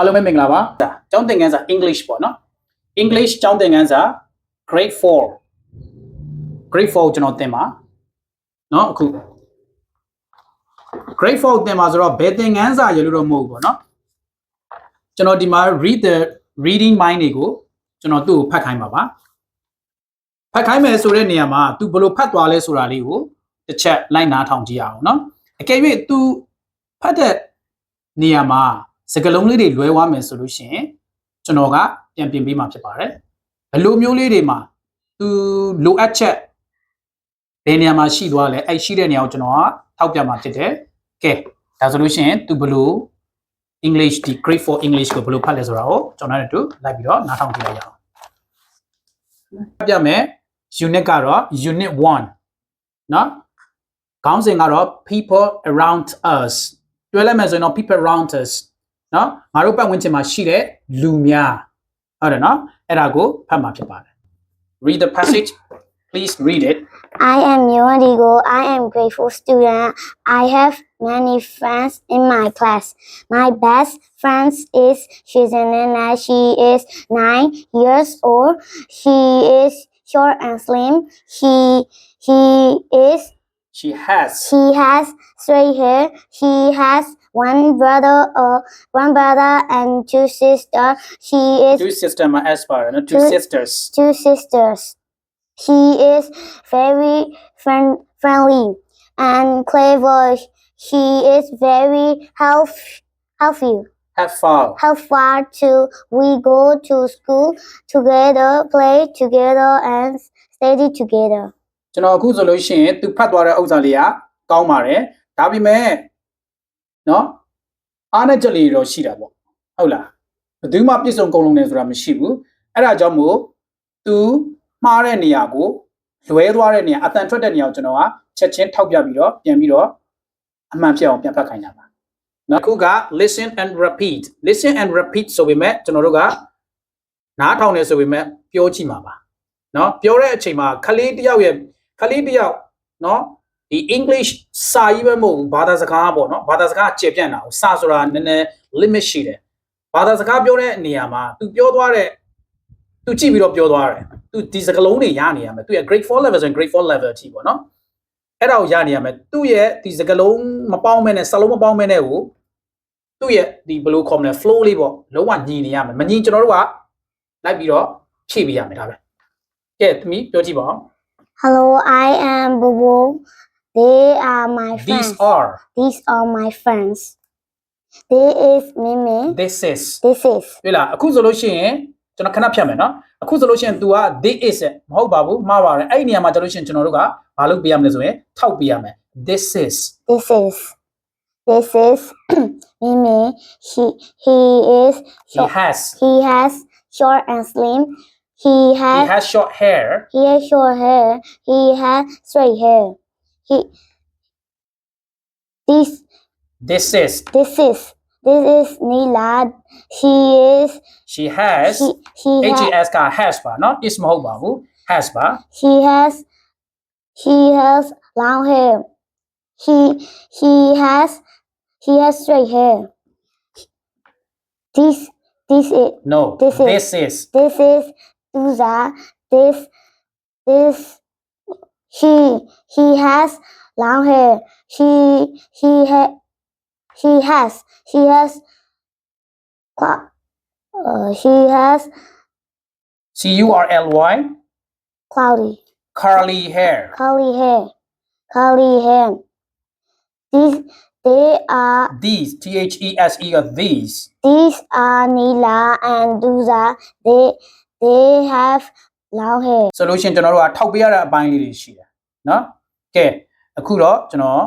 အားလုံးပဲမင်္ဂလာပါကျောင်းသင်ခန်းစာ English ပေါ့နော် English ကျောင်းသင်ခန်းစာ grade 4 grade 4ကျွန်တော်သင်ပါနော်အခု grade 4သင်ပါဆိုတော့ဘယ်သင်ခန်းစာရလို့တော့မဟုတ်ဘူးပေါ့နော်ကျွန်တော်ဒီမှာ read the reading mind တွေကိုကျွန်တော်သူ့ကိုဖတ်ခိုင်းပါပါဖတ်ခိုင်းမယ်ဆိုတဲ့နေရာမှာ तू ဘယ်လိုဖတ်သွားလဲဆိုတာလေးကိုတစ်ချက်လိုက်နားထောင်ကြည့်ရအောင်နော်အကယ်၍ तू ဖတ်တဲ့နေရာမှာ စကလုံးလေးတွေလွဲသွားမယ်ဆိုလို့ရှိရင်ကျွန်တော်ကပြန်ပြင်ပေးမှာဖြစ်ပါတယ်ဘယ်လိုမျိုးလေးတွေမှာ तू လိုအပ်ချက်ဘယ်နေရာမှာရှိသွားလဲအဲ့ရှိတဲ့နေရာကိုကျွန်တော်ကထောက်ပြမှာဖြစ်တယ်ကဲဒါဆိုလို့ရှိရင် तू ဘယ်လို English ဒီ grade for English ကိုဘယ်လိုဖတ်လဲဆိုတာကိုကျွန်တော်တို့လိုက်ပြီးတော့နားထောင်ကြည့်လိုက်ရအောင်ပြမယ် unit ကတော့ unit 1เนาะခေါင်းစဉ်ကတော့ people around us ပြောလိုက်မယ်ဆိုရင်တော့ people around us နော်?ငါတို့ပတ်ဝန်းကျင်မှာရှိတဲ့လူများဟုတ်တယ်နော်?အဲ့ဒါကိုဖတ်မှာဖြစ်ပါတယ် read the passage. Please read it. I am Yuandigo I am grateful student. I have many friends in my class. My best friend is Shizanana she is 9 years old. She is short and slim. She he is she has. She has straight hair. He has one brother or one brother and two sisters. She is Two sisters, my aspire, no, two, Two- sisters. two sisters. He is very friend- friendly and clever. He is very healthy helpful. Have fun. far to we go to school together, play together, and study together. ကျွန်တော်အခုဆိုလို့ရှိရင်သူဖတ်သွားတဲ့ဥစ္စာလေးကကောင်းပါတယ်ဒါပေမဲ့နော်အားနဲ့ချက်လေးတွေတော့ရှိတာပေါ့ဟုတ်လားဘယ်သူမှပြည့်စုံကုန်လုံးနေဆိုတာမရှိဘူးအဲ့ဒါကြောင့်မို့သူမှားတဲ့နေရာကိုလွဲသွားတဲ့နေရာအတန်ထွက်တဲ့နေရာကိုကျွန်တော်ကချက်ချင်းထောက်ပြပြီးတော့ပြန်ပြီးတော့အမှန်ဖြစ်အောင်ပြန်ဖတ်ခိုင်းတာပါနော်အခုက listen and repeat listen and repeat ဆိုပေမဲ့ကျွန်တော်တို့ကနားထောင်နေဆိုပေမဲ့ပြောကြည့်မှာပါနော်ပြောတဲ့အချိန်မှာခလေးတစ်ယောက်ရဲ့ ခလေးတစ်ယောက်နော်ဒီ English စာကြီးပဲမဟုတ်ဘူးဘာသာစကားပေါ့နော်ဘာသာစကားကျေပြန့်တာကိုစာဆိုတာနည်းနည်း limit ရှိတယ်ဘာသာစကားပြောတဲ့နေရာမှာ तू ပြောသွားတဲ့ तू ကြည့်ပြီးတော့ပြောသွားတယ် तू ဒီစကားလုံးတွေရနေရမယ် तू ရဲ့ grade 4 level ဆိုရင် grade 4 level အထိပေါ့နော်အဲ့ဒါကိုရနေရမယ်သူ့ရဲ့ဒီစကားလုံးမပေါင်းမဲနဲ့စလုံးမပေါင်းမဲနဲ့ကိုသူ့ရဲ့ဒီဘယ်လိုခေါ်မလဲ flow လေးပေါ့လုံးဝညီနေရမယ်မညီကျွန်တော်တို့ကလိုက်ပြီးတော့ဖြည့်ပေးရမယ်ဒါပဲကဲသမီးပြောကြည့်ပါဦး Hello, I am Bobo. They are my friends. these are These are my friends. This is Mimi. this is This is တွေ့လားအခုဆိုလို့ရှိရင်ကျွန်တော်ခဏဖြတ်မယ်နော်အခုဆိုလို့ရှိရင် तू က this is မဟုတ်ပါဘူးမှားပါတယ်အဲ့ဒီနေရာမှာကျွန်တော်လို့ရှိရင်ကျွန်တော်တို့ကဘာလုပ်ပေးရမလဲဆိုရင်ထောက်ပေးရမယ် this is This is this is Mimi. He he is he short. has He has short and slim. he has, he has short hair. He has short hair. He has straight hair. He this this is this is this is Nilad. She is she has he, he has ka has ba not Ismail Bahu has ba. He has he has long hair. He he has he has straight hair. This this is no. This is this is this is Duza. This this he he has long hair. He he ha, he has he has uh, he has C U R L Y cloudy curly hair curly hair curly hair. These they are these T H E S E, T H E S E က these these are Nila and Duza. They They have long hair ဆိုလို့ရှိရင်ကျွန်တော်တို့ကထောက်ပေးရတဲ့အပိုင်းလေးတွေရှိတယ်နော်ကဲအခုတော့ကျွန်တော်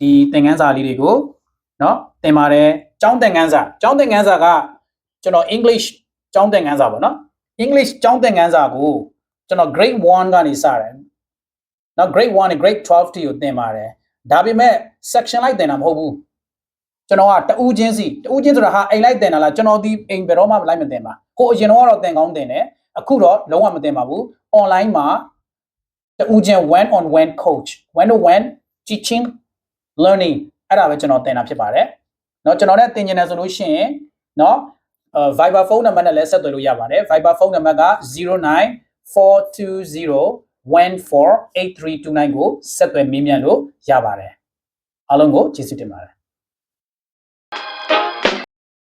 ဒီသင်ခန်းစာလေးတွေကိုနော်သင်ပါတယ်ကျောင်းသင်ခန်းစာကျောင်းသင်ခန်းစာကကျွန်တော် English ကျောင်းသင်ခန်းစာပေါ့နော် English ကျောင်းသင်ခန်းစာကိုကျွန်တော် grade 1ကနေစတယ်နော် grade 1နဲ့ grade 12တီကိုသင်ပါတယ်ဒါပေမဲ့ section လိုက်သင်တာမဟုတ်ဘူး ကျွန်တော်ကတဦးချင်းစီတဦးချင်းဆိုတာဟာအိမ်လိုက်သင်တာလားကျွန်တော်ဒီအိမ်ဘယ်တော့မှလိုက်မသင်ပါကိုအရင်တော့ကတော့သင်ကောင်းသင်တယ်အခုတော့လုံးဝမသင်ပါဘူး online မှာတဦးချင်း one on one coach one on one teaching learning အဲ့ဒါပဲကျွန်တော်သင်တာဖြစ်ပါတယ်เนาะကျွန်တော်လည်းသင်ကျင်တယ်ဆိုလို့ရှိရင် เนาะအဲ Viber ဖုန်းနံပါတ်နဲ့လည်းဆက်သွယ်လို့ရပါတယ် Viber ဖုန်းနံပါတ်က0942014839ကိုဆက်သွယ်မေးမြန်းလို့ရပါတယ်အားလုံးကိုကျေးဇူးတင်ပါတယ်